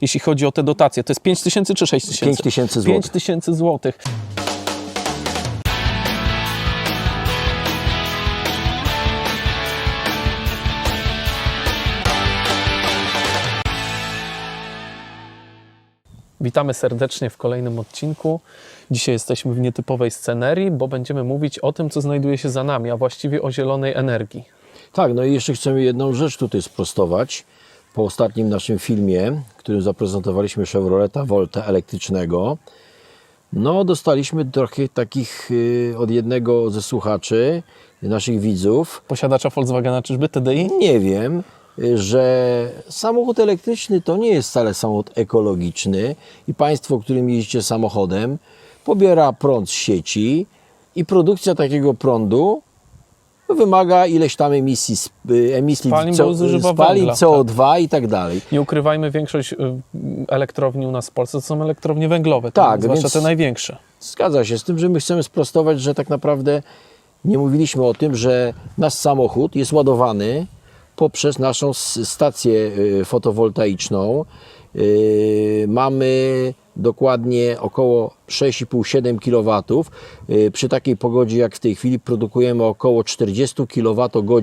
jeśli chodzi o te dotacje. To jest 5 tysięcy czy 6 tysięcy? 5 tysięcy złotych. 5 tysięcy złotych. Witamy serdecznie w kolejnym odcinku. Dzisiaj jesteśmy w nietypowej scenerii, bo będziemy mówić o tym, co znajduje się za nami, a właściwie o zielonej energii. Tak, no i jeszcze chcemy jedną rzecz tutaj sprostować. Po ostatnim naszym filmie, w którym zaprezentowaliśmy Chevroleta Volta elektrycznego, no dostaliśmy trochę takich y, od jednego ze słuchaczy, naszych widzów, Posiadacza Volkswagena czyżby TDI? nie wiem, y, że samochód elektryczny to nie jest wcale samochód ekologiczny i państwo, którym jeździcie samochodem, pobiera prąd z sieci i produkcja takiego prądu wymaga ileś tam emisji, y, emisji Spalin, CO- spalin, węgla, CO2 i tak dalej. Nie ukrywajmy, większość y, elektrowni u nas w Polsce to są elektrownie węglowe, Tak, zwłaszcza więc- te największe. Zgadza się z tym, że my chcemy sprostować, że tak naprawdę nie mówiliśmy o tym, że nasz samochód jest ładowany poprzez naszą stację y, fotowoltaiczną. Mamy dokładnie około 6,5-7 kW. Y, Przy takiej pogodzie jak w tej chwili produkujemy około 40 kWh.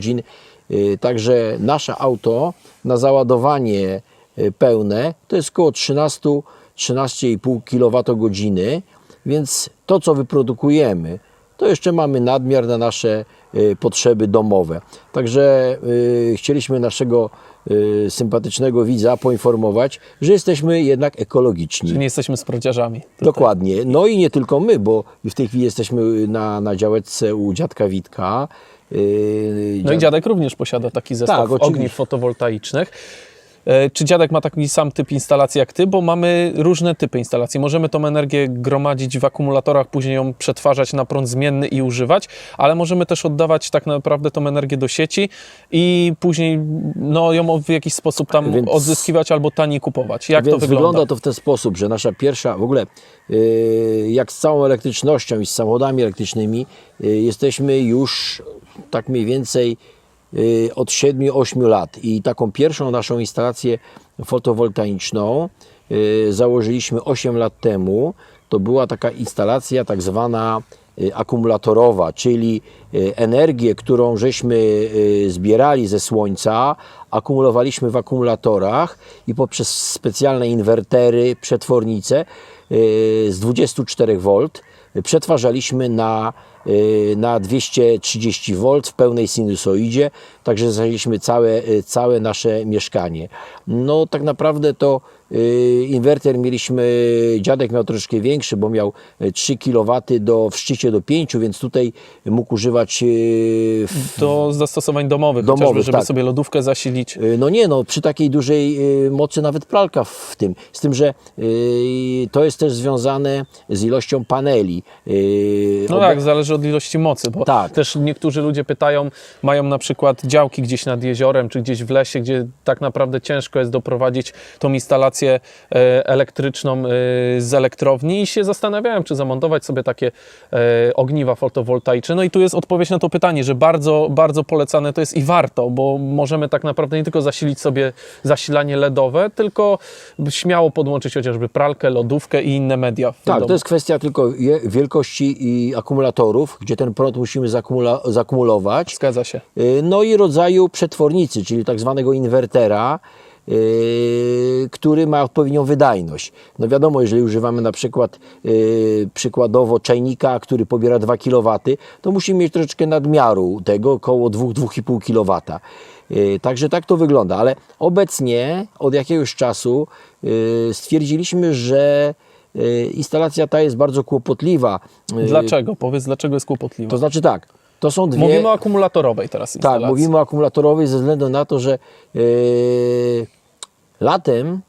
Y, Także nasze auto na załadowanie y, pełne to jest około 13 13,5 kWh, więc to, co wyprodukujemy, to jeszcze mamy nadmiar na nasze potrzeby domowe. Także chcieliśmy naszego sympatycznego widza poinformować, że jesteśmy jednak ekologiczni. Że nie jesteśmy sprawdziarzami. Dokładnie. No i nie tylko my, bo w tej chwili jesteśmy na, na działeczce u dziadka Witka. Yy, No i dziad- dziadek również posiada taki zestaw Tak, ogniw fotowoltaicznych. E, Czy dziadek ma taki sam typ instalacji jak ty? Bo mamy różne typy instalacji. Możemy tą energię gromadzić w akumulatorach, później ją przetwarzać na prąd zmienny i używać, ale możemy też oddawać tak naprawdę tą energię do sieci i później no, ją w jakiś sposób tam Więc- odzyskiwać albo taniej kupować. Jak Więc to wygląda? to w ten sposób, że nasza pierwsza, w ogóle yy, jak z całą elektrycznością i z samochodami elektrycznymi, yy, jesteśmy już tak mniej więcej od 7-8 lat i taką pierwszą naszą instalację fotowoltaiczną yy, założyliśmy 8 lat temu. To była taka instalacja tak zwana y, akumulatorowa, czyli y, energię, którą żeśmy y, zbierali ze słońca, akumulowaliśmy w akumulatorach i poprzez specjalne inwertery, przetwornice y, z 24 V przetwarzaliśmy na, y, na 230 V w pełnej sinusoidzie, także zajęliśmy całe, y, całe nasze mieszkanie. No tak naprawdę to inwerter mieliśmy, dziadek miał troszkę większy, bo miał y, 3 kW do, w szczycie do 5, więc tutaj mógł używać y, w, Do zastosowań domowych, Domowych, chociażby, żeby tak. sobie lodówkę zasilić. Y, No nie, no przy takiej dużej mocy nawet pralka w tym. Z tym, że to jest też związane z ilością paneli. No obe- tak, zależy od ilości mocy, bo Tak. też niektórzy ludzie pytają, mają na przykład działki gdzieś nad jeziorem, czy gdzieś w lesie, gdzie tak naprawdę ciężko jest doprowadzić tą instalację e, elektryczną e, z elektrowni i się zastanawiałem, czy zamontować sobie takie e, ogniwa fotowoltaiczne. No i tu jest odpowiedź na to pytanie, że bardzo, bardzo polecane to jest i warto, bo możemy tak naprawdę nie tylko zasilić sobie zasilanie LEDowe, tylko śmiało podłączyć chociażby pralkę, lodówkę i inne media. Tak, domu. to jest kwestia tylko wielkości i akumulatorów, gdzie ten prąd musimy zakumulować. Zgadza się. Y, No i rodzaju przetwornicy, czyli tak zwanego inwertera, y, który ma odpowiednią wydajność. No wiadomo, jeżeli używamy na przykład y, przykładowo czajnika, który pobiera 2 kW, to musimy mieć troszeczkę nadmiaru tego, około 2-2,5 kW. Y, Także tak to wygląda, ale obecnie od jakiegoś czasu stwierdziliśmy, że instalacja ta jest bardzo kłopotliwa. Dlaczego? Powiedz, dlaczego jest kłopotliwa? To znaczy tak, to są dwie... Mówimy o akumulatorowej teraz Tak, instalacji. mówimy o akumulatorowej ze względu na to, że yy, latem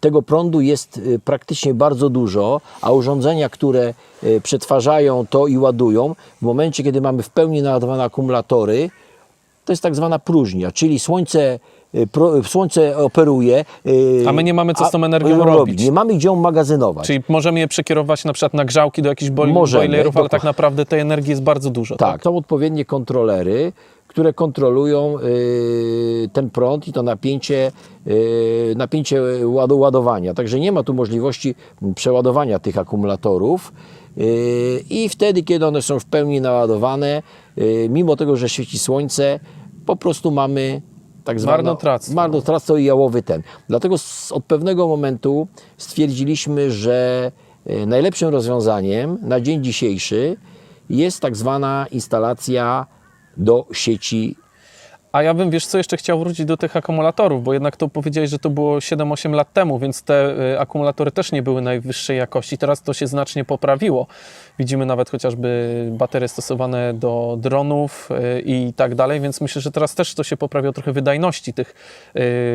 tego prądu jest yy, praktycznie bardzo dużo, a urządzenia, które yy, przetwarzają to i ładują, w momencie, kiedy mamy w pełni naładowane akumulatory, to jest tak zwana próżnia, czyli słońce, pro, słońce operuje. A my nie mamy co z tą energią robić. Nie mamy gdzie ją magazynować. Czyli możemy je przekierować na przykład na grzałki do jakichś boi- Możemy, boilerów, ale tak naprawdę tej energii jest bardzo dużo. Tak, są odpowiednie kontrolery, które kontrolują y, ten prąd i to napięcie, y, napięcie ładowania. Także nie ma tu możliwości przeładowania tych akumulatorów. Y, I wtedy, kiedy one są w pełni naładowane, mimo tego, że świeci słońce, po prostu mamy tak zwane Marnotrawstwo. marnotrawstwo i jałowy ten. Dlatego od pewnego momentu stwierdziliśmy, że najlepszym rozwiązaniem na dzień dzisiejszy jest tak zwana instalacja do sieci. A ja bym, wiesz co, jeszcze chciał wrócić do tych akumulatorów, bo jednak to powiedziałeś, że to było 7-8 lat temu, więc te y, akumulatory też nie były najwyższej jakości. Teraz to się znacznie poprawiło. Widzimy nawet chociażby baterie stosowane do dronów y, i tak dalej, więc myślę, że teraz też to się poprawiło trochę wydajności tych,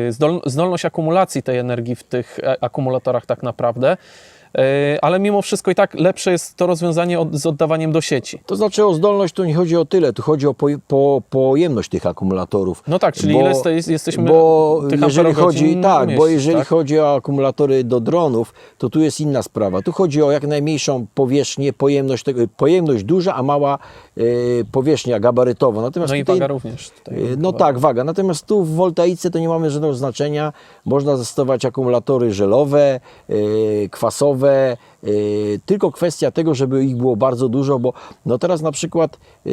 y, zdol, zdolność akumulacji tej energii w tych e, akumulatorach tak naprawdę. Y, Ale mimo wszystko i tak lepsze jest to rozwiązanie od, z oddawaniem do sieci. To znaczy o zdolność tu nie chodzi o tyle, tu chodzi o po, po, pojemność tych akumulatorów. No tak, czyli ile sto- jest- jesteśmy Bo tych jeżeli chodzi, tak, bo jeżeli tak? chodzi o akumulatory do dronów, to tu jest inna sprawa. Tu chodzi o jak najmniejszą powierzchnię, pojemność, tego, pojemność duża, a mała e, powierzchnia gabarytowa. Natomiast No i tutaj, waga również. Tutaj E, No tak, waga. Natomiast tu w woltaice to nie mamy żadnego znaczenia. Można zastosować akumulatory żelowe, e, kwasowe. E, Tylko kwestia tego, żeby ich było bardzo dużo, bo no teraz na przykład e,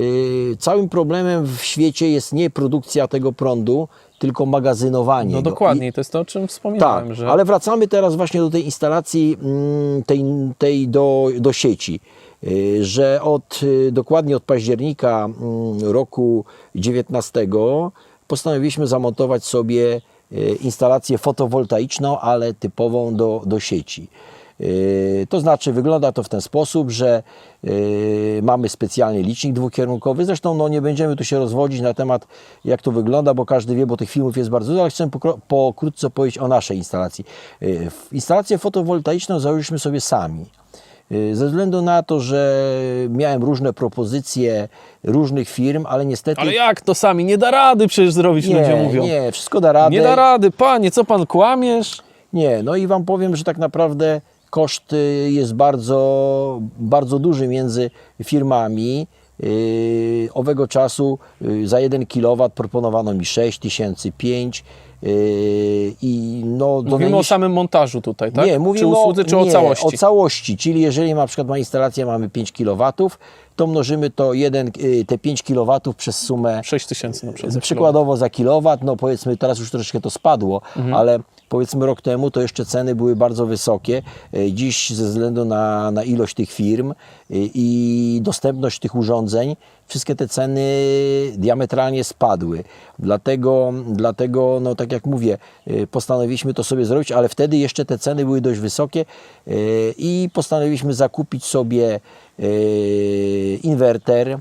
całym problemem w świecie jest nie produkcja tego prądu, tylko magazynowanie. No go. dokładnie, to jest to, o czym Tak, wspominałem, że ale wracamy teraz właśnie do tej instalacji, mm, tej, tej do, do sieci, Y, że od, dokładnie od października mm, roku 19 postanowiliśmy zamontować sobie instalację fotowoltaiczną, ale typową do, do sieci. Y, To znaczy wygląda to w ten sposób, że y, mamy specjalny licznik dwukierunkowy. Zresztą no, nie będziemy tu się rozwodzić na temat jak to wygląda, bo każdy wie, bo tych filmów jest bardzo dużo, ale chcę pokrótce powiedzieć o naszej instalacji. Y, Instalację fotowoltaiczną założyliśmy sobie sami. Ze względu na to, że miałem różne propozycje różnych firm, ale niestety Ale jak to sami? Nie da rady przecież zrobić, ludzie nie, mówią. nie, wszystko da radę. Nie da rady, panie, co pan kłamiesz? Nie, no i Wam powiem, że tak naprawdę koszt y, jest bardzo, bardzo duży między firmami. Yy, owego czasu yy, za 1 kW proponowano mi 6 tysięcy, 5 yy, i no Mówimy o najniż- samym montażu tutaj, tak? Nie, czy mówimy usłudze, czy o nie, całości? o całości, czyli jeżeli na przykład ma instalację mamy 5 kW, to mnożymy to jeden, te 5 kW przez sumę 6 tysięcy na przykład. Przykładowo za kilowat, no powiedzmy teraz już troszeczkę to spadło, Mhm. ale powiedzmy rok temu to jeszcze ceny były bardzo wysokie. E, Dziś ze względu na, na ilość tych firm e, i dostępność tych urządzeń, wszystkie te ceny diametralnie spadły. Dlatego, dlatego no tak jak mówię, e, postanowiliśmy to sobie zrobić, ale wtedy jeszcze te ceny były dość wysokie i postanowiliśmy zakupić sobie inwerter,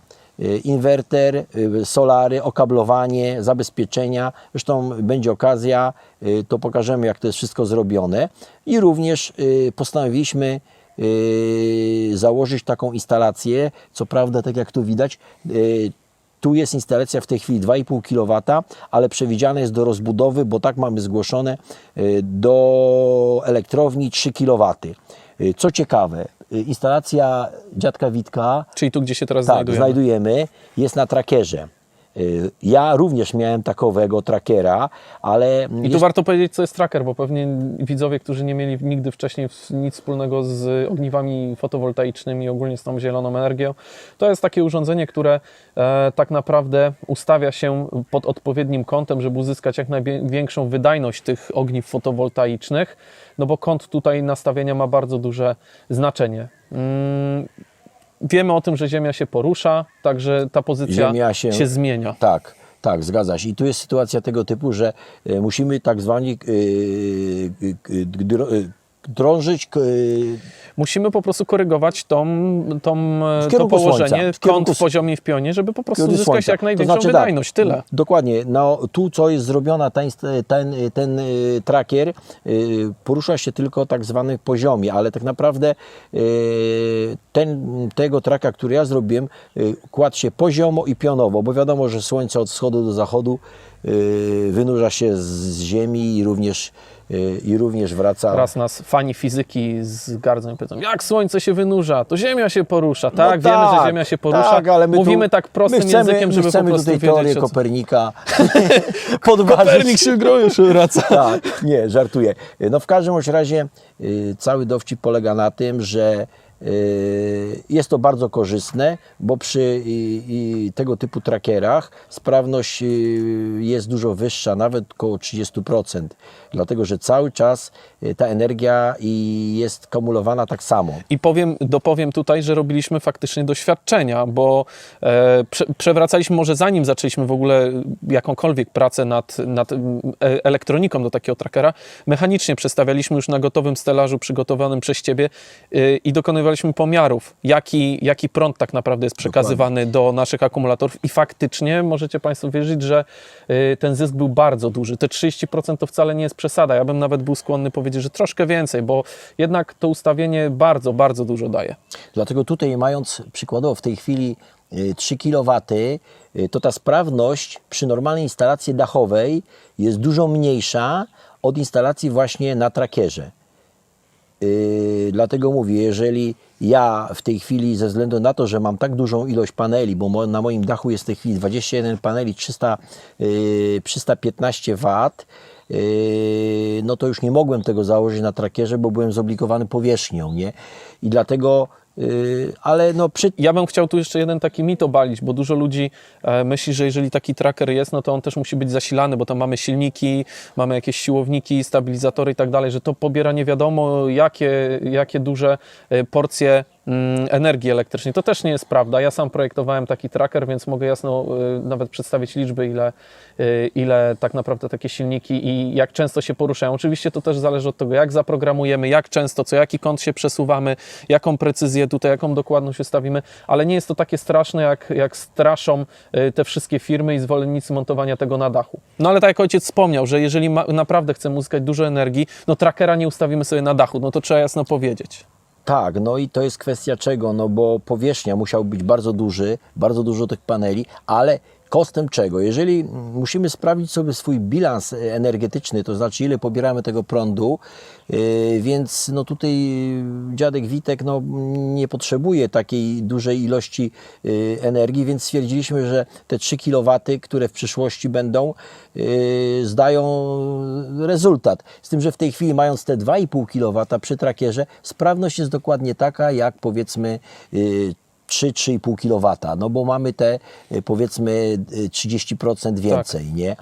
inwerter, y, solary, okablowanie, zabezpieczenia. Zresztą będzie okazja, y, to pokażemy, jak to jest wszystko zrobione. I również y, postanowiliśmy y, założyć taką instalację. Co prawda, tak jak tu widać, y, tu jest instalacja w tej chwili 2,5 kW, ale przewidziane jest do rozbudowy, bo tak mamy zgłoszone, y, do elektrowni 3 kW. Y, Co ciekawe, y, instalacja dziadka Witka Czyli tu, gdzie się teraz tak, znajdujemy. znajdujemy. Jest na trackerze. Y, Ja również miałem takowego trackera, ale I tu jest, warto powiedzieć, co jest tracker, bo pewnie widzowie, którzy nie mieli nigdy wcześniej nic wspólnego z ogniwami fotowoltaicznymi, ogólnie z tą zieloną energią, to jest takie urządzenie, które e, tak naprawdę ustawia się pod odpowiednim kątem, żeby uzyskać jak największą wydajność tych ogniw fotowoltaicznych, no bo kąt tutaj nastawienia ma bardzo duże znaczenie. Mm, Wiemy o tym, że Ziemia się porusza, także ta pozycja Ziemia się- się zmienia. tak, tak, zgadza się. I tu jest sytuacja tego typu, że y, musimy tak zwani dro- y, drążyć Musimy po prostu korygować tą, tą, e, to położenie, słońca, w kąt w poziomie w pionie, żeby po prostu uzyskać słońca. jak To największą znaczy tak, wydajność. Tyle. Dokładnie. No, tu, co jest zrobiona, inst- ten, ten y, tracker y, porusza się tylko tak zwanym poziomie, ale tak naprawdę ten, tego traka, który ja zrobiłem, kładł się poziomo i pionowo, bo wiadomo, że słońce od wschodu do zachodu wynurza się z ziemi i również, y, i również wraca. Raz nas fani fizyki zgardzą i powiedzą, jak Słońce się wynurza, to Ziemia się porusza. Tak, wiemy, że tak, Ziemia się porusza. tak, ale my Mówimy tu, tak prostym my chcemy, językiem, my żeby po chcemy prostu tutaj teorię. Kopernika podważyć. Kopernik się groju wraca. tak, nie, żartuję. No w każdym razie y, cały dowcip polega na tym, że y, jest to bardzo korzystne, bo przy y, y, tego typu trackerach sprawność y, jest dużo wyższa, nawet około 30%, dlatego że cały czas y, ta energia jest kumulowana tak samo. I powiem, dopowiem tutaj, że robiliśmy faktycznie doświadczenia, bo e, prze, przewracaliśmy może zanim zaczęliśmy w ogóle jakąkolwiek pracę nad, nad e, elektroniką do takiego trackera, mechanicznie przestawialiśmy już na gotowym stelażu przygotowanym przez Ciebie e, i dokonywaliśmy pomiarów, jaki, jaki prąd tak naprawdę jest przekazywany do naszych akumulatorów i faktycznie możecie Państwo wierzyć, że e, ten zysk był bardzo duży. Te 30% to wcale nie jest przesada. Ja bym nawet był skłonny powiedzieć, że troszkę więcej, bo jednak to ustawienie bardzo, bardzo dużo daje. Dlatego tutaj mając przykładowo w tej chwili y, 3 kW, y, to ta sprawność przy normalnej instalacji dachowej jest dużo mniejsza od instalacji właśnie na trackerze. Yy, dlatego mówię, jeżeli ja w tej chwili ze względu na to, że mam tak dużą ilość paneli, bo na moim dachu jest w tej chwili 21 paneli 300, yy, 315 W, no to już nie mogłem tego założyć na trackerze, bo byłem zobligowany powierzchnią, nie? I dlatego, yy, ale no przy, Ja bym chciał tu jeszcze jeden taki mit obalić, bo dużo ludzi e, myśli, że jeżeli taki tracker jest, no to on też musi być zasilany, bo tam mamy silniki, mamy jakieś siłowniki, stabilizatory i tak dalej, że to pobiera nie wiadomo jakie, jakie duże e, porcje mm, energii elektrycznej. To też nie jest prawda. Ja sam projektowałem taki tracker, więc mogę jasno e, nawet przedstawić liczby, ile, e, ile tak naprawdę takie silniki i jak często się poruszają. Oczywiście to też zależy od tego, jak zaprogramujemy, jak często, co jaki kąt się przesuwamy, jaką precyzję tutaj, jaką dokładność ustawimy, ale nie jest to takie straszne, jak, jak straszą y, te wszystkie firmy i zwolennicy montowania tego na dachu. No ale tak jak ojciec wspomniał, że jeżeli ma, naprawdę chcemy uzyskać dużo energii, no trackera nie ustawimy sobie na dachu, no to trzeba jasno powiedzieć. Tak, no i to jest kwestia czego? No bo powierzchnia musiał być bardzo duży, bardzo dużo tych paneli, ale kosztem czego? Jeżeli musimy sprawdzić sobie swój bilans energetyczny, to znaczy ile pobieramy tego prądu, yy, więc no tutaj yy, dziadek Witek no, nie potrzebuje takiej dużej ilości yy, energii, więc stwierdziliśmy, że te 3 kW, które w przyszłości będą, zdają rezultat. Z tym, że w tej chwili mając te 2,5 kW przy trakierze, sprawność jest dokładnie taka, jak powiedzmy 3-3,5 kW, no bo mamy te y, powiedzmy y, 30% więcej, nie?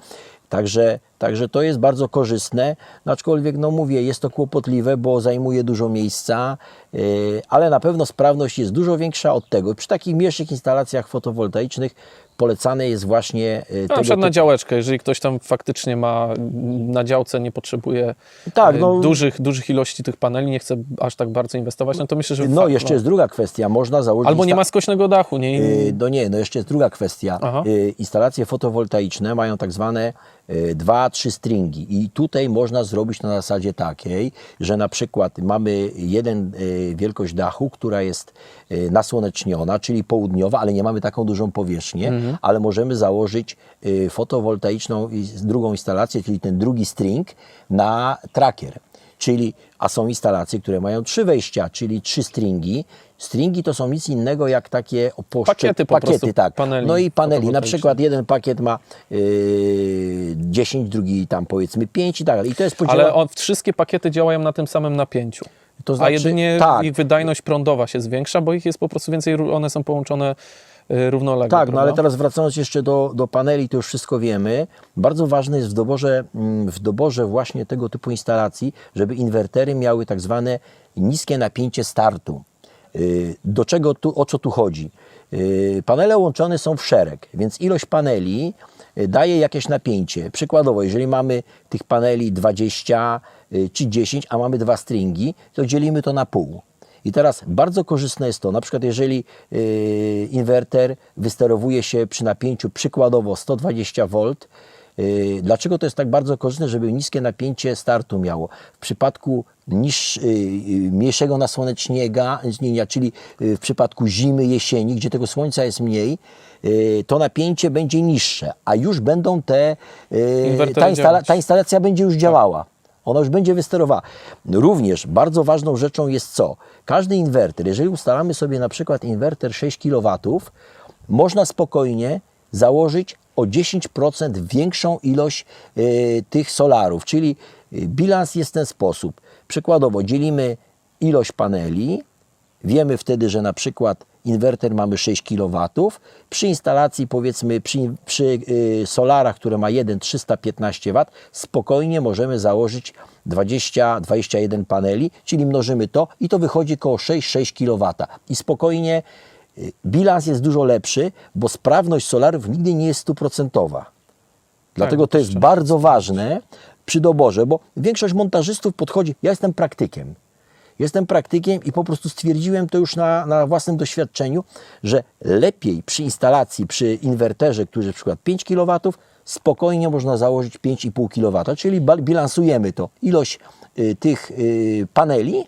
Także, także to jest bardzo korzystne, no aczkolwiek no mówię, jest to kłopotliwe, bo zajmuje dużo miejsca, yy, ale na pewno sprawność jest dużo większa od tego. Przy takich mniejszych instalacjach fotowoltaicznych polecane jest właśnie yy, Na przykład na działeczkę, jeżeli ktoś tam faktycznie ma na działce, nie potrzebuje Tak, y, no- dużych, dużych ilości tych paneli, nie chce aż tak bardzo inwestować, no to myślę, że... No jeszcze jest druga kwestia, można założyć... Albo nie ma skośnego dachu, nie? Yy, No nie, no jeszcze jest druga kwestia. Aha. Instalacje fotowoltaiczne mają tak zwane dwa, trzy stringi i tutaj można zrobić na zasadzie takiej, że na przykład mamy jeden yy, wielkość dachu, która jest yy, nasłoneczniona, czyli południowa, ale nie mamy taką dużą powierzchnię, Mhm. ale możemy założyć fotowoltaiczną drugą instalację, czyli ten drugi string na tracker. Czyli, a są instalacje, które mają trzy wejścia, czyli trzy stringi. Stringi to są nic innego jak takie oposzcze- Pakiety po prostu pakiety, tak. paneli no i paneli. Na przykład jeden pakiet ma yy, 10, drugi tam powiedzmy 5 i tak dalej. I to jest. Ale on, wszystkie pakiety działają na tym samym napięciu. To A znaczy- jedynie tak. ich wydajność prądowa się zwiększa, bo ich jest po prostu więcej, one są połączone y, równolegle. Tak, no prawda? ale teraz wracając jeszcze do, do paneli, to już wszystko wiemy. Bardzo ważne jest w doborze, mm, w doborze właśnie tego typu instalacji, żeby inwertery miały tak zwane niskie napięcie startu. Yy, Do czego tu, o co tu chodzi? Yy, Panele łączone są w szereg, więc ilość paneli yy, daje jakieś napięcie. Przykładowo, jeżeli mamy tych paneli 20 yy, czy 10, a mamy dwa stringi, to dzielimy to na pół. I teraz bardzo korzystne jest to, na przykład jeżeli inwerter wysterowuje się przy napięciu przykładowo 120 V, Y, Dlaczego to jest tak bardzo korzystne, żeby niskie napięcie startu miało? W przypadku niż, y, y, mniejszego nasłonecznienia, czyli y, w przypadku zimy, jesieni, gdzie tego słońca jest mniej, y, to napięcie będzie niższe, a już będą te, y, ta, instala, ta instalacja będzie już działała. Ona już będzie wysterowała. Również bardzo ważną rzeczą jest co? Każdy inwerter, jeżeli ustalamy sobie na przykład inwerter 6 kW, można spokojnie założyć o 10% większą ilość y, tych solarów, czyli y, bilans jest w ten sposób. Przykładowo dzielimy ilość paneli, Wiemy wtedy, że na przykład inwerter mamy 6 kW. Przy instalacji, powiedzmy, przy, przy y, solarach, które ma 1 315 W, spokojnie możemy założyć 20-21 paneli, czyli mnożymy to i to wychodzi około 6-6 kW. I spokojnie bilans jest dużo lepszy, bo sprawność solarów nigdy nie jest stuprocentowa. Dlatego to jest bardzo ważne przy doborze, bo większość montażystów podchodzi. Ja jestem praktykiem. Jestem praktykiem i po prostu stwierdziłem to już na, na własnym doświadczeniu, że lepiej przy instalacji, przy inwerterze, który na przykład 5 kW, spokojnie można założyć 5,5 kW, czyli bilansujemy to ilość y, tych y, paneli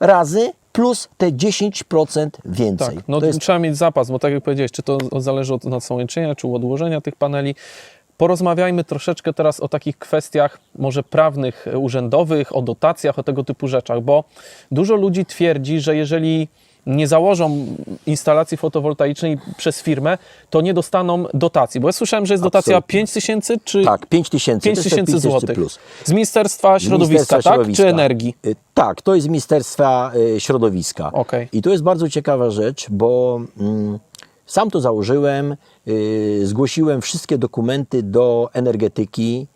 razy plus te 10% więcej. Tak, no to jest trzeba mieć zapas, bo tak jak powiedziałeś, czy to zależy od nasłonecznienia, czy od odłożenia tych paneli. Porozmawiajmy troszeczkę teraz o takich kwestiach może prawnych, urzędowych, o dotacjach, o tego typu rzeczach, bo dużo ludzi twierdzi, że jeżeli nie założą instalacji fotowoltaicznej przez firmę, to nie dostaną dotacji. Bo ja słyszałem, że jest dotacja Absolutnie. 5 tysięcy czy tak, 5 tysięcy. 5 to jest te tysięcy 5 złotych. plus. Z Ministerstwa Środowiska, Ministerstwa tak? Środowiska. Czy Energii? Y, Tak, to jest z Ministerstwa y, Środowiska. Okej. I to jest bardzo ciekawa rzecz, bo mm, sam to założyłem, y, zgłosiłem wszystkie dokumenty do energetyki,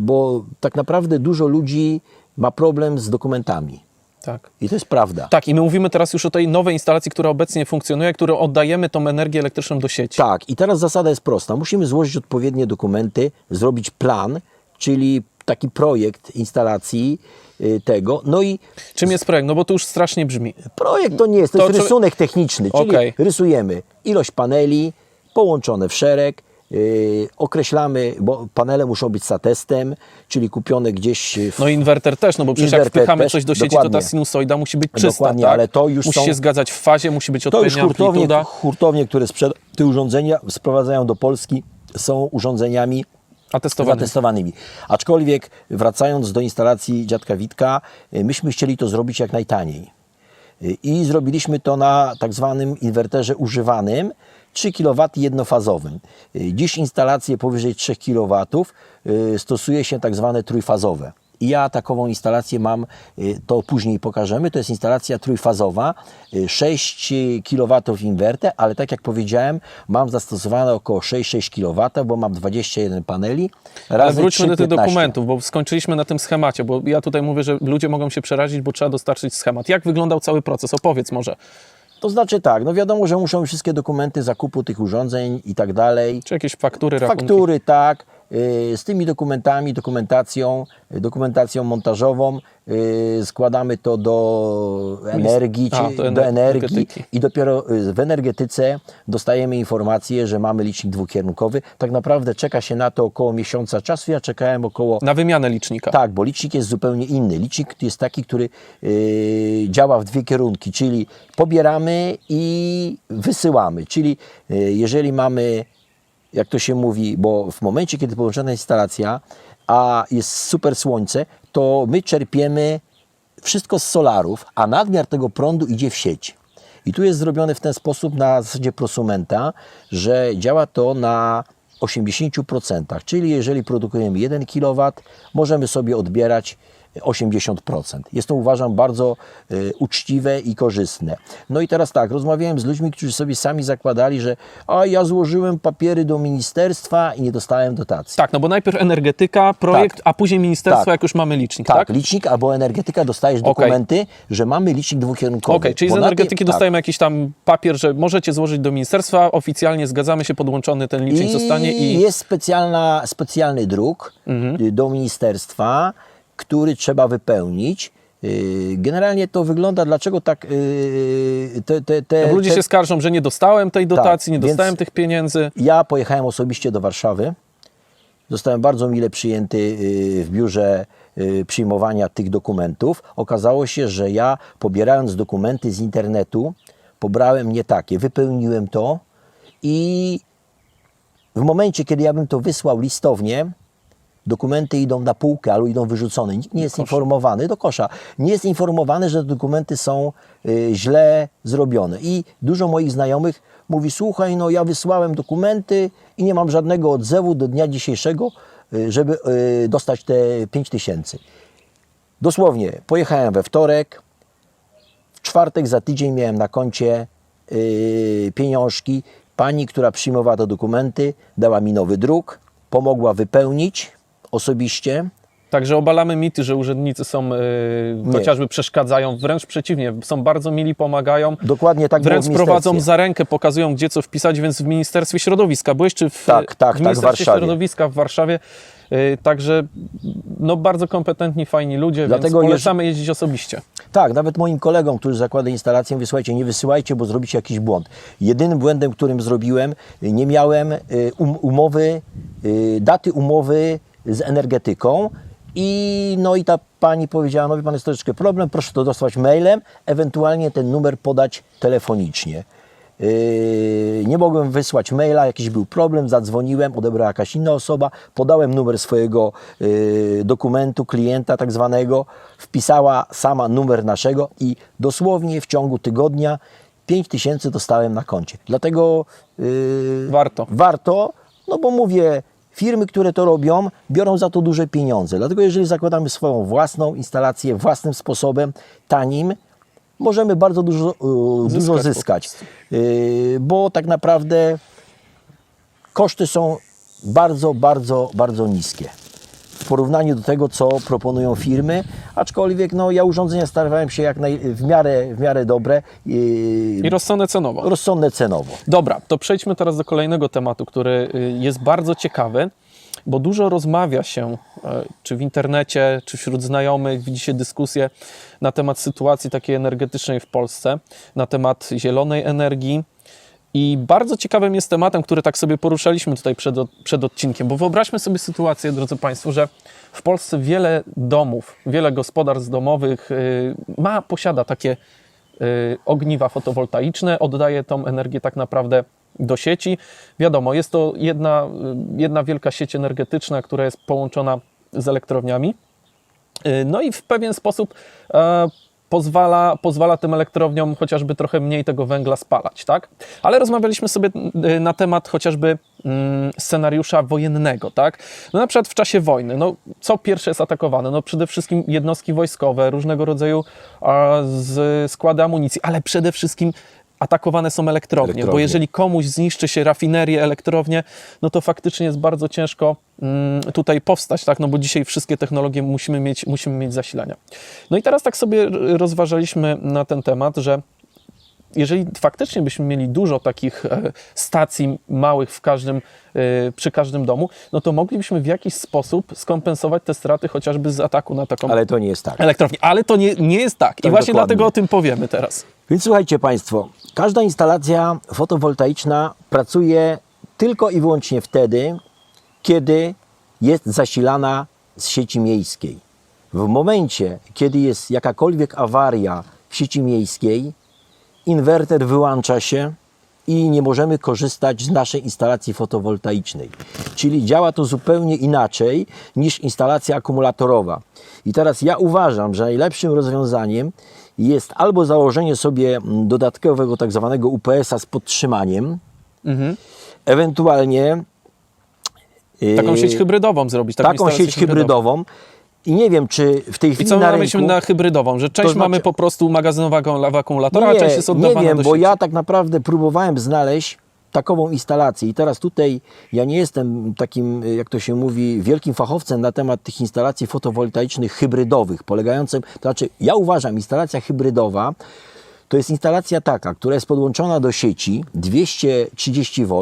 bo tak naprawdę dużo ludzi ma problem z dokumentami. Tak. I to jest prawda. Tak, i my mówimy teraz już o tej nowej instalacji, która obecnie funkcjonuje, którą oddajemy tą energię elektryczną do sieci. Tak, i teraz zasada jest prosta. Musimy złożyć odpowiednie dokumenty, zrobić plan, czyli taki projekt instalacji y, tego. No i Czym jest projekt? No bo to już strasznie brzmi. Projekt to nie jest, to, To jest czy- rysunek techniczny, czyli Okej. rysujemy ilość paneli połączone w szereg, określamy, bo panele muszą być satestem, czyli kupione gdzieś w, No inwerter też, no bo przecież jak wpychamy też, coś do sieci, to dokładnie. ta sinusoida musi być czysta, Dokładnie, tak? ale to już Musi są- się zgadzać w fazie, musi być to już odpowiednia hurtownie, amplituda. hurtownie, które sprzeda te urządzenia sprowadzają do Polski, są urządzeniami Atestowany. zatestowanymi. Aczkolwiek wracając do instalacji dziadka Witka, y, myśmy chcieli to zrobić jak najtaniej. Y, I zrobiliśmy to na tak zwanym inwerterze używanym 3 kW jednofazowym. Y, Dziś instalacje powyżej 3 kW y, stosuje się tak zwane trójfazowe. I ja takową instalację mam, y, to później pokażemy. To jest instalacja trójfazowa, y, 6 kW inwerter, ale tak jak powiedziałem, mam zastosowane około 6-6 kW, bo mam 21 paneli. Ale wróćmy do tych 3,15. dokumentów, bo skończyliśmy na tym schemacie, bo ja tutaj mówię, że ludzie mogą się przerazić, bo trzeba dostarczyć schemat. Jak wyglądał cały proces? Opowiedz może. To znaczy tak, no wiadomo, że muszą wszystkie dokumenty zakupu tych urządzeń i tak dalej. Czy jakieś faktury, rachunki? Faktury, tak, z tymi dokumentami, dokumentacją, y, dokumentacją montażową y, składamy to do energii, A, do do, ener- energii i dopiero y, w energetyce dostajemy informację, że mamy licznik dwukierunkowy. Tak naprawdę czeka się na to około miesiąca czasu. Ja czekałem około Na wymianę licznika. tak, bo licznik jest zupełnie inny. Licznik jest taki, który y, działa w dwie kierunki, czyli pobieramy i wysyłamy. Czyli y, jeżeli mamy, jak to się mówi, bo w momencie, kiedy połączona jest instalacja, a jest super słońce, to my czerpiemy wszystko z solarów, a nadmiar tego prądu idzie w sieć. I tu jest zrobione w ten sposób na zasadzie prosumenta, że działa to na 80%, czyli jeżeli produkujemy 1 kW, możemy sobie odbierać 80%. Jest to uważam bardzo y, uczciwe i korzystne. No i teraz tak, rozmawiałem z ludźmi, którzy sobie sami zakładali, że a ja złożyłem papiery do ministerstwa i nie dostałem dotacji. Tak, no bo najpierw energetyka, projekt, Tak. a później ministerstwo, Tak. jak już mamy licznik, Tak, tak? licznik albo energetyka dostajesz Okej. dokumenty, że mamy licznik dwukierunkowy. Okej, czyli z Bo energetyki tym- dostajemy jakiś tam papier, że możecie złożyć do ministerstwa, oficjalnie zgadzamy się, podłączony ten licznik I zostanie i... Mhm. jest specjalna, specjalny druk y, do ministerstwa, który trzeba wypełnić. Y, Generalnie to wygląda, dlaczego tak y, te, te, te, Bo ludzie te... się skarżą, że nie dostałem tej dotacji, nie więc- dostałem tych pieniędzy. Ja pojechałem osobiście do Warszawy Zostałem bardzo mile przyjęty y, w biurze przyjmowania tych dokumentów. Okazało się, że ja pobierając dokumenty z internetu, pobrałem nie takie, wypełniłem to i w momencie, kiedy ja bym to wysłał listownie, dokumenty idą na półkę albo idą wyrzucone. Nikt nie jest informowany do kosza. Nie jest informowany, że te dokumenty są y, źle zrobione. I dużo moich znajomych mówi: Słuchaj, no ja wysłałem dokumenty i nie mam żadnego odzewu do dnia dzisiejszego, y, żeby y, dostać te 5 tysięcy. Dosłownie, pojechałem we wtorek, w czwartek za tydzień miałem na koncie yy, pieniążki. Pani, która przyjmowała te dokumenty, dała mi nowy druk, pomogła wypełnić osobiście. Także obalamy mity, że urzędnicy są, y, chociażby przeszkadzają, wręcz przeciwnie, są bardzo mili, pomagają. Dokładnie tak Wręcz w prowadzą za rękę, pokazują gdzie co wpisać, więc w Ministerstwie Środowiska. Byłeś czy w, Tak, tak, w tak, w Ministerstwie Warszawie. Środowiska w Warszawie? Y, Także no, bardzo kompetentni, fajni ludzie, Dlatego więc polecamy jeździć osobiście. Tak, nawet moim kolegom, którzy zakładają instalację, mówię, słuchajcie, nie wysyłajcie, bo zrobicie jakiś błąd. Jedynym błędem, którym zrobiłem, nie miałem y, um, umowy, y, daty umowy z energetyką i no i ta pani powiedziała, no wie pan, jest troszeczkę problem, proszę to dostać mailem, ewentualnie ten numer podać telefonicznie. Yy, nie mogłem wysłać maila, jakiś był problem, zadzwoniłem, odebrała jakaś inna osoba, podałem numer swojego yy, dokumentu klienta tak zwanego, wpisała sama numer naszego i dosłownie w ciągu tygodnia 5 tysięcy dostałem na koncie. Dlatego yy, Warto. warto, no bo mówię, firmy, które to robią, biorą za to duże pieniądze. Dlatego jeżeli zakładamy swoją własną instalację własnym sposobem, tanim, możemy bardzo dużo, yy, dużo po zyskać. Yy, bo tak naprawdę koszty są bardzo, bardzo, bardzo niskie. W porównaniu do tego, co proponują firmy, aczkolwiek no, ja urządzenia starałem się jak naj, w, miarę, w miarę dobre, yy, I rozsądne cenowo. rozsądne cenowo. Dobra, to przejdźmy teraz do kolejnego tematu, który y, jest bardzo ciekawy, bo dużo rozmawia się, e, czy w internecie, czy wśród znajomych, widzi się dyskusje na temat sytuacji takiej energetycznej w Polsce, na temat zielonej energii. I bardzo ciekawym jest tematem, który tak sobie poruszaliśmy tutaj przed, przed odcinkiem, bo wyobraźmy sobie sytuację, drodzy Państwo, że w Polsce wiele domów, wiele gospodarstw domowych y, ma, posiada takie y, ogniwa fotowoltaiczne, oddaje tą energię tak naprawdę do sieci. Wiadomo, jest to jedna, y, jedna wielka sieć energetyczna, która jest połączona z elektrowniami. No i w pewien sposób e, pozwala, pozwala tym elektrowniom chociażby trochę mniej tego węgla spalać, tak? Ale rozmawialiśmy sobie y, na temat chociażby mm, scenariusza wojennego, tak? No na przykład w czasie wojny, no co pierwsze jest atakowane? No przede wszystkim jednostki wojskowe, różnego rodzaju składy amunicji, ale przede wszystkim atakowane są elektrownie, bo Elektrownie. jeżeli komuś zniszczy się rafinerię, elektrownię, no to faktycznie jest bardzo ciężko mm, tutaj powstać, tak? No bo dzisiaj wszystkie technologie musimy mieć, musimy mieć zasilania. No i teraz tak sobie rozważaliśmy na ten temat, że jeżeli faktycznie byśmy mieli dużo takich e, stacji małych w każdym, e, przy każdym domu, no to moglibyśmy w jakiś sposób skompensować te straty chociażby z ataku na taką Ale to nie jest tak. elektrownię. Ale to nie, nie jest tak. I Tak, właśnie dokładnie. dlatego o tym powiemy teraz. Więc słuchajcie Państwo, każda instalacja fotowoltaiczna pracuje tylko i wyłącznie wtedy, kiedy jest zasilana z sieci miejskiej. W momencie, kiedy jest jakakolwiek awaria w sieci miejskiej, inwerter wyłącza się i nie możemy korzystać z naszej instalacji fotowoltaicznej. Czyli działa to zupełnie inaczej niż instalacja akumulatorowa. I teraz ja uważam, że najlepszym rozwiązaniem jest albo założenie sobie dodatkowego tak zwanego UPS-a z podtrzymaniem, Mhm. ewentualnie Taką yy, sieć hybrydową zrobić. taką instalację sieć hybrydową. I nie wiem, czy w tej I chwili co my na rynku... na hybrydową? Że część To znaczy- mamy po prostu magazynowego w akumulatora, a nie, część jest nie oddawana wiem, do bo sieci. ja tak naprawdę próbowałem znaleźć takową instalację i teraz tutaj ja nie jestem takim, jak to się mówi, wielkim fachowcem na temat tych instalacji fotowoltaicznych hybrydowych, polegającym, to znaczy ja uważam, instalacja hybrydowa to jest instalacja taka, która jest podłączona do sieci 230 V,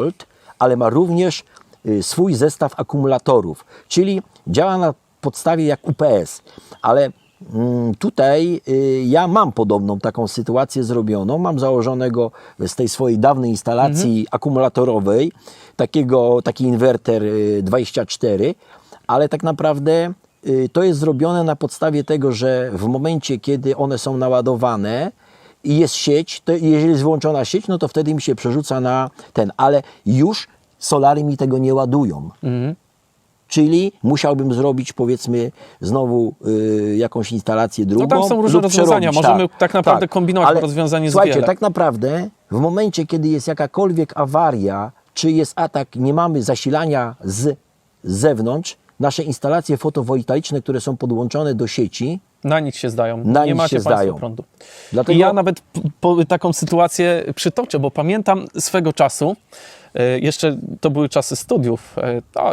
ale ma również y, swój zestaw akumulatorów, czyli działa na podstawie jak UPS, ale Mm, Tutaj y, ja mam podobną taką sytuację zrobioną. Mam założonego z tej swojej dawnej instalacji akumulatorowej takiego, taki inwerter y, 24, ale tak naprawdę y, to jest zrobione na podstawie tego, że w momencie, kiedy one są naładowane i jest sieć, to jeżeli jest włączona sieć, no to wtedy mi się przerzuca na ten, ale już solary mi tego nie ładują. Czyli musiałbym zrobić powiedzmy znowu y, jakąś instalację drugą. No tam są różne rozwiązania. Możemy tak naprawdę kombinować, bo rozwiązań jest Słuchajcie, tak naprawdę w momencie, kiedy jest jakakolwiek awaria, czy jest atak, nie mamy zasilania z zewnątrz, nasze instalacje fotowoltaiczne, które są podłączone do sieci, Na nic się zdają. Na nie macie się zdają. prądu. Dlatego- I ja nawet po, taką sytuację przytoczę, bo pamiętam swego czasu, e, jeszcze to były czasy studiów, a,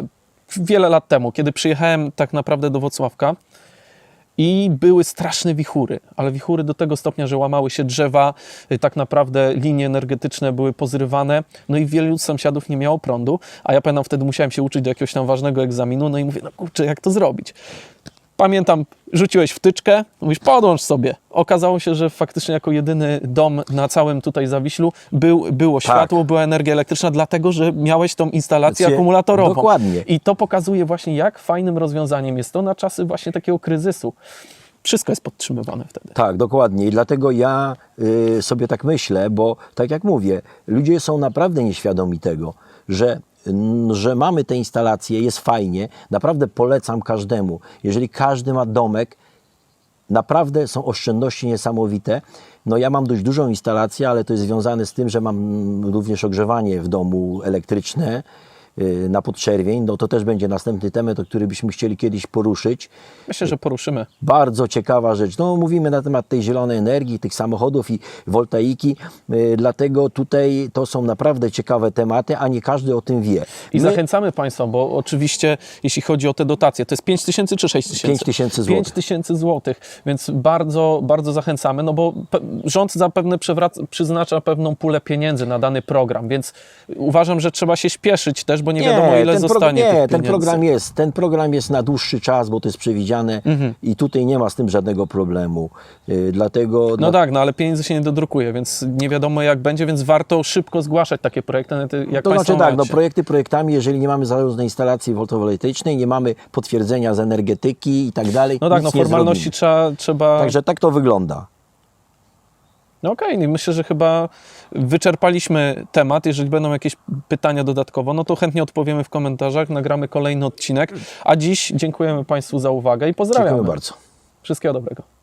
wiele lat temu, kiedy przyjechałem tak naprawdę do Wocławka i były straszne wichury, ale wichury do tego stopnia, że łamały się drzewa, y, tak naprawdę linie energetyczne były pozrywane, no i wielu sąsiadów nie miało prądu, a ja pamiętam wtedy musiałem się uczyć do jakiegoś tam ważnego egzaminu, no i mówię, no kurczę, jak to zrobić? Pamiętam, rzuciłeś wtyczkę, mówisz, podłącz sobie. Okazało się, że faktycznie jako jedyny dom na całym tutaj Zawiślu był, było światło, była energia elektryczna, dlatego, że miałeś tą instalację Wiecie, akumulatorową. dokładnie. I to pokazuje właśnie, jak fajnym rozwiązaniem jest to na czasy właśnie takiego kryzysu. Wszystko jest podtrzymywane wtedy. Tak, dokładnie. I dlatego ja y, sobie tak myślę, bo tak jak mówię, ludzie są naprawdę nieświadomi tego, że, że mamy te instalacje, jest fajnie. Naprawdę polecam każdemu. Jeżeli każdy ma domek, naprawdę są oszczędności niesamowite. No ja mam dość dużą instalację, ale to jest związane z tym, że mam również ogrzewanie w domu elektryczne na podczerwień. No to też będzie następny temat, o który byśmy chcieli kiedyś poruszyć. Myślę, że poruszymy. Bardzo ciekawa rzecz. No, mówimy na temat tej zielonej energii, tych samochodów i woltaiki, yy, dlatego tutaj to są naprawdę ciekawe tematy, a nie każdy o tym wie. I My- zachęcamy Państwa, bo oczywiście jeśli chodzi o te dotacje, to jest 5 tysięcy czy 6 tysięcy? 5 tysięcy złotych. 5 tysięcy złotych, więc bardzo, bardzo zachęcamy, no bo rząd zapewne przewraca, przyznacza pewną pulę pieniędzy na dany program, więc uważam, że trzeba się śpieszyć też, bo nie, wiadomo ile zostanie Nie, tych ten program jest, ten program jest na dłuższy czas, bo to jest przewidziane Mhm. i tutaj nie ma z tym żadnego problemu. Yy, dlatego No dla- tak, no ale pieniędzy się nie dodrukuje, więc nie wiadomo jak będzie, więc warto szybko zgłaszać takie projekty, nawet jak To znaczy tak, no projekty projektami, jeżeli nie mamy zarządnej instalacji fotowoltaicznej, nie mamy potwierdzenia z energetyki i tak dalej, No tak, no nie formalności trzeba, trzeba Także tak to wygląda. No okej, okay, myślę, że chyba wyczerpaliśmy temat. Jeżeli będą jakieś pytania dodatkowo, no to chętnie odpowiemy w komentarzach, nagramy kolejny odcinek. A dziś dziękujemy Państwu za uwagę i pozdrawiamy. Dziękuję bardzo. Wszystkiego dobrego.